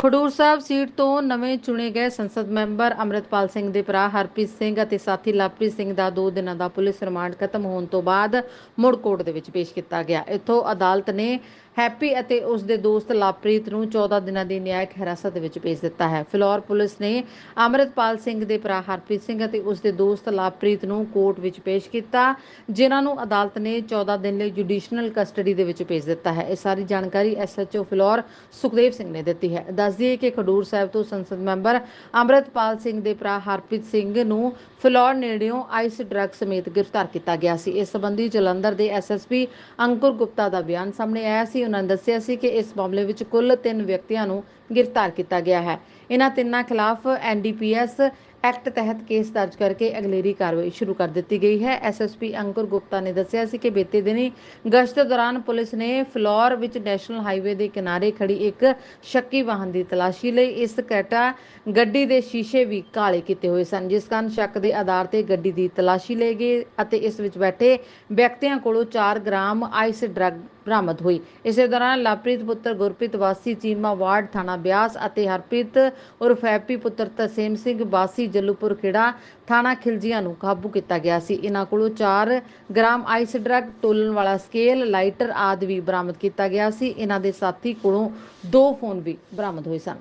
ਖਡੂਰ ਸਾਹਿਬ seat ਤੋਂ ਨਵੇਂ ਚੁਣੇ ਗਏ ਸੰਸਦ ਮੈਂਬਰ ਅੰਮ੍ਰਿਤਪਾਲ ਸਿੰਘ ਦੇ ਭਰਾ ਹਰਪ੍ਰੀਤ ਸਿੰਘ ਅਤੇ ਸਾਥੀ ਲਵਪ੍ਰੀਤ ਸਿੰਘ ਦਾ 2 ਦਿਨਾਂ ਦਾ ਪੁਲਿਸ ਰਿਮਾਂਡ ਖਤਮ ਹੋਣ ਤੋਂ ਬਾਅਦ ਮੁੜ ਕੋਰਟ ਦੇ ਵਿੱਚ ਪੇਸ਼ ਕੀਤਾ ਗਿਆ। ਇੱਥੋਂ ਅਦਾਲਤ ਨੇ ਹੈਪੀ ਅਤੇ ਉਸ ਦੇ ਦੋਸਤ ਲਵਪ੍ਰੀਤ ਨੂੰ 14 ਦਿਨਾਂ ਦੀ ਨਿਆਇਕ ਹਿਰਾਸਤ ਵਿੱਚ ਭੇਜ ਦਿੱਤਾ ਹੈ। ਫਿਲੌਰ ਪੁਲਿਸ ਨੇ ਅੰਮ੍ਰਿਤਪਾਲ ਸਿੰਘ ਦੇ ਭਰਾ ਹਰਪ੍ਰੀਤ ਸਿੰਘ ਅਤੇ ਉਸ ਦੇ ਦੋਸਤ ਲਵਪ੍ਰੀਤ ਨੂੰ ਕੋਰਟ ਵਿੱਚ ਪੇਸ਼ ਕੀਤਾ, ਜਿਨ੍ਹਾਂ ਨੂੰ ਅਦਾਲਤ ਨੇ 14 ਦਿਨ ਲਈ ਜੁਡੀਸ਼ਨਲ ਕਸਟਡੀ ਦੇ ਵਿੱਚ ਭੇਜ ਦਿੱਤਾ ਹੈ। ਇਹ ਸਾਰੀ ਜਾਣਕਾਰੀ ਐਸਐਚਓ ਫਿਲੌਰ ਸੁਖਦੇਵ ਸਿੰਘ ਨੇ ਦਿੱਤੀ ਹੈ। ਦੱਸ ਦਈਏ ਕਿ ਖਡੂਰ ਸਾਹਿਬ ਤੋਂ ਸੰਸਦ ਮੈਂਬਰ ਅੰਮ੍ਰਿਤਪਾਲ ਸਿੰਘ ਦੇ ਭਰਾ ਹਰਪ੍ਰੀਤ ਸਿੰਘ ਨੂੰ ਫਿਲੌਰ ਨੇੜਿਓਂ ਆਈਸ ਡਰੱਗ ਸਮੇਤ ਗ੍ਰਿਫਤਾਰ ਕੀਤਾ ਗਿਆ ਸੀ। ਇਸ ਸੰਬੰਧੀ ਜਲੰਧਰ ਦੇ ਐਸਐਸਪੀ ਅੰਕੁਰ ਗੁਪਤਾ ਦਾ ਬਿਆਨ ਸਾਹਮਣੇ ਆਇਆ ਸੀ। ਉਹਨਾਂ ਨੇ ਦੱਸਿਆ ਸੀ ਕਿ ਇਸ ਮਾਮਲੇ ਵਿੱਚ ਕੁੱਲ 3 ਵਿਅਕਤੀਆਂ ਨੂੰ ਗ੍ਰਿਫਤਾਰ ਕੀਤਾ ਗਿਆ ਹੈ। ਇਹਨਾਂ ਤਿੰਨਾਂ ਖਿਲਾਫ ਐਨਡੀਪੀਐਸ ਐਕਟ ਤਹਿਤ ਕੇਸ ਦਰਜ ਕਰਕੇ ਅਗਲੇਰੀ ਕਾਰਵਾਈ ਸ਼ੁਰੂ ਕਰ ਦਿੱਤੀ ਗਈ ਹੈ। ਐਸਐਸਪੀ ਅੰਕੁਰ ਗੁਪਤਾ ਨੇ ਦੱਸਿਆ ਸੀ ਕਿ ਬੀਤੇ ਦਿਨੀ ਗਸ਼ਤ ਦੌਰਾਨ ਪੁਲਿਸ ਨੇ ਫਲੋਰ ਵਿੱਚ ਨੈਸ਼ਨਲ ਹਾਈਵੇ ਦੇ ਕਿਨਾਰੇ ਖੜੀ ਇੱਕ ਸ਼ੱਕੀ ਵਾਹਨ ਦੀ ਤਲਾਸ਼ੀ ਲਈ ਇਸ ਕੈਟਾ ਗੱਡੀ ਦੇ ਸ਼ੀਸ਼ੇ ਵੀ ਕਾਲੇ ਕੀਤੇ ਹੋਏ ਸਨ, ਜਿਸ ਕਾਰਨ ਸ਼ੱਕ ਦੇ ਆਧਾਰ ਤੇ ਗੱਡੀ ਦੀ ਤਲਾਸ਼ੀ ਲਈ ਗਈ ਅਤੇ ਇਸ ਵਿੱਚ ਬੈਠੇ ਵਿਅਕਤੀਆਂ ਕੋਲੋਂ 4 ਗ੍ਰਾਮ ਆਈਸ ਡਰੱਗ ਬਰਾਮਦ ਹੋਈ। ਇਸੇ ਦੌਰਾਨ ਲਵਪ੍ਰੀਤ ਪੁੱਤਰ ਗੁਰਪ੍ਰੀਤ ਵਾਸੀ ਚੀਮਾ ਵਾਰਡ ਥਾਣਾ ਬਿਆਸ ਅਤੇ ਹਰਪ੍ਰੀਤ ਉਰਫ ਹੈਪੀ ਪੁੱਤਰ ਤਸੀਮ ਸਿੰਘ ਵਾਸੀ ਜੱਲੂਪੁਰ ਖੇੜਾ ਥਾਣਾ ਖਿਲਜੀਆਂ ਨੂੰ ਕਾਬੂ ਕੀਤਾ ਗਿਆ ਸੀ। ਇਹਨਾਂ ਕੋਲੋਂ 4 ਗ੍ਰਾਮ ਆਈਸ ਡਰੱਗ ਤੋਲਣ ਵਾਲਾ ਸਕੇਲ, ਲਾਈਟਰ ਆਦਿ ਵੀ ਬਰਾਮਦ ਕੀਤਾ ਗਿਆ ਸੀ। ਇਹਨਾਂ ਦੇ ਸਾਥੀ ਕੋਲੋਂ ਦੋ ਫੋਨ ਵੀ ਬਰਾਮਦ ਹੋਏ ਸਨ।